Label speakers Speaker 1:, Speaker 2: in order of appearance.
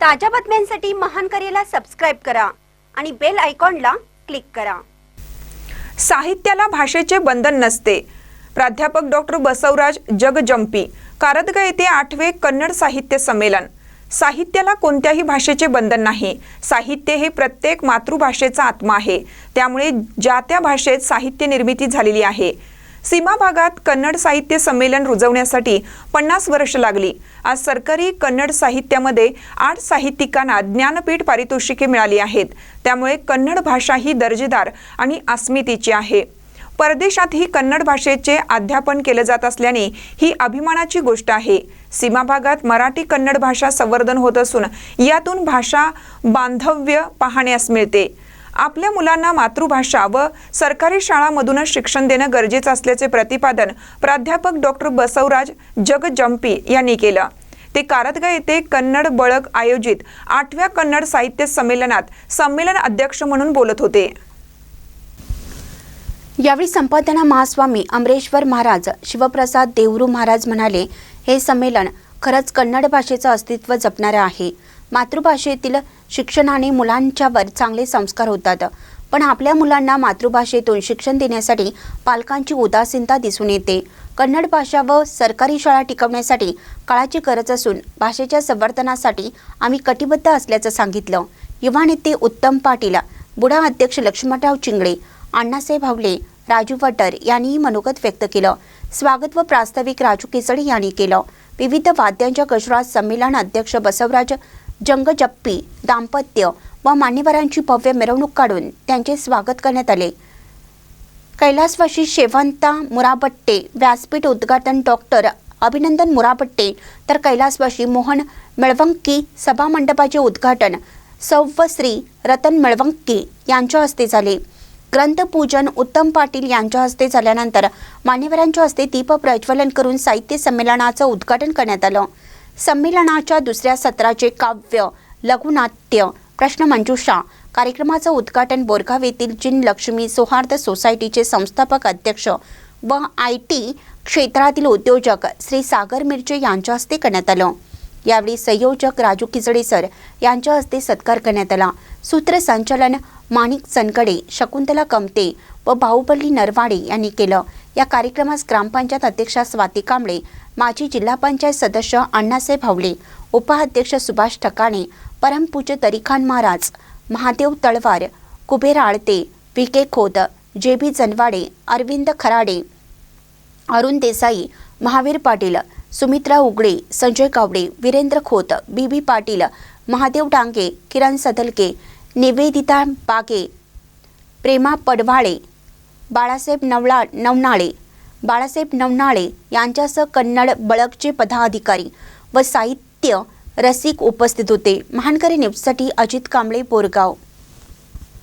Speaker 1: ताज्या बातम्यांसाठी महान करेला सबस्क्राईब करा आणि बेल आयकॉनला क्लिक करा.
Speaker 2: साहित्याला भाषेचे बंधन नसते. प्राध्यापक डॉक्टर बसवराज जगजंपी कारदगा येथे आठवे कन्नड साहित्य संमेलन. साहित्याला कोणत्याही भाषेचे बंधन नाही. साहित्य हे प्रत्येक मातृभाषेचा आत्मा आहे. त्यामुळे ज्या त्या भाषेत साहित्य निर्मिती झालेली आहे सीमा भागात कन्नड साहित्य संमेलन रुजवण्यासाठी पन्नास वर्ष लागली. आज सरकारी कन्नड साहित्यामध्ये आठ साहित्यिकांना ज्ञानपीठ पारितोषिके मिळाली आहेत. त्यामुळे कन्नड भाषा ही दर्जेदार आणि अस्मितेची आहे. परदेशातही कन्नड भाषेचे अध्यापन केलं जात असल्याने ही अभिमानाची गोष्ट आहे. सीमा भागात मराठी कन्नड भाषा संवर्धन होत असून यातून भाषा बांधव्य पाहण्यास मिळते. आपल्या मुलांना मातृभाषा व सरकारी शाळांमधूनच शिक्षण देणं गरजेचं असल्याचे प्रतिपादन प्राध्यापक डॉक्टर बसवराज जगजंपी यांनी केलं. ते कारदगा येथे कन्नड बळक आयोजित आठव्या कन्नड साहित्य संमेलनात संमेलन अध्यक्ष म्हणून बोलत होते.
Speaker 3: यावेळी संपादना महास्वामी अमरेश्वर महाराज शिवप्रसाद देवरू महाराज म्हणाले हे संमेलन खरंच कन्नड भाषेचं अस्तित्व जपणारं आहे. मातृभाषेतील शिक्षणाने मुलांच्यावर चांगले संस्कार होतात. पण आपल्या मुलांना मातृभाषेतून शिक्षण देण्यासाठी पालकांची उदासीनता दिसून येते. कन्नड भाषा व सरकारी शाळा टिकवण्यासाठी काळाची गरज असून भाषेच्या संवर्धनासाठी आम्ही कटिबद्ध असल्याचं सांगितलं. युवा नेते उत्तम पाटील बुडा अध्यक्ष लक्ष्मणराव चिंगळे अण्णासाहेब भावले राजू वटर यांनीही मनोगत व्यक्त केलं. स्वागत व प्रास्ताविक राजू केसडे यांनी केलं. विविध वाद्यांच्या गजरात संमेलन अध्यक्ष बसवराज जंगजप्पी दाम्पत्य व मान्यवरांची भव्य मिरवणूक काढून त्यांचे स्वागत करण्यात आले. कैलासवासी शेवंता मुराबट्टे व्यासपीठ उद्घाटन डॉक्टर अभिनंदन मुराबट्टे तर कैलासवासी मोहन मिळवंकी सभामंडपाचे उद्घाटन सौवश्री रतन मिळवंकी यांच्या हस्ते झाले. ग्रंथपूजन उत्तम पाटील यांच्या हस्ते झाल्यानंतर मान्यवरांच्या हस्ते दीप प्रज्वलन करून साहित्य संमेलनाचं उद्घाटन करण्यात आलं. संमेलनाच्या दुसऱ्या सत्राचे काव्य लघुनाट्य प्रश्नमंजुषा कार्यक्रमाचं उद्घाटन बोरगाव येथील जिन लक्ष्मी सौहार्द सोसायटीचे संस्थापक अध्यक्ष व आय टी क्षेत्रातील उद्योजक श्री सागर मिरचे यांच्या हस्ते करण्यात आलं. यावेळी संयोजक राजू खिचडे सर यांच्या हस्ते सत्कार करण्यात आला. सूत्रसंचालन माणिक चनकडे शकुंतला कमते व बाहुबली नरवाडे यांनी केलं. या कार्यक्रमास ग्रामपंचायत अध्यक्षा स्वाती कांबळे माजी जिल्हा पंचायत सदस्य अण्णासाहेब भावले उपाध्यक्ष सुभाष ठकाणे परमपूज्य Tarikhan Maharaj Mahadev Talwar Kuber Aalte V. K. Khot J. B. Janwade Arvind Kharade Arun Desai Mahavir Patil Sumitra उगडे Sanjay Gawade Virendra Khot बी. बी. पाटील महादेव डांगे किरण सदलके निवेदिता बागे प्रेमा पडवाळे बाळासाहेब नवळा नवनाळे बाळासाहेब नवनाळे यांच्यासह कन्नड बळकचे पदाधिकारी व साहित्य रसिक उपस्थित होते. महानकरी न्यूजसाठी अजित कांबळे बोरगाव.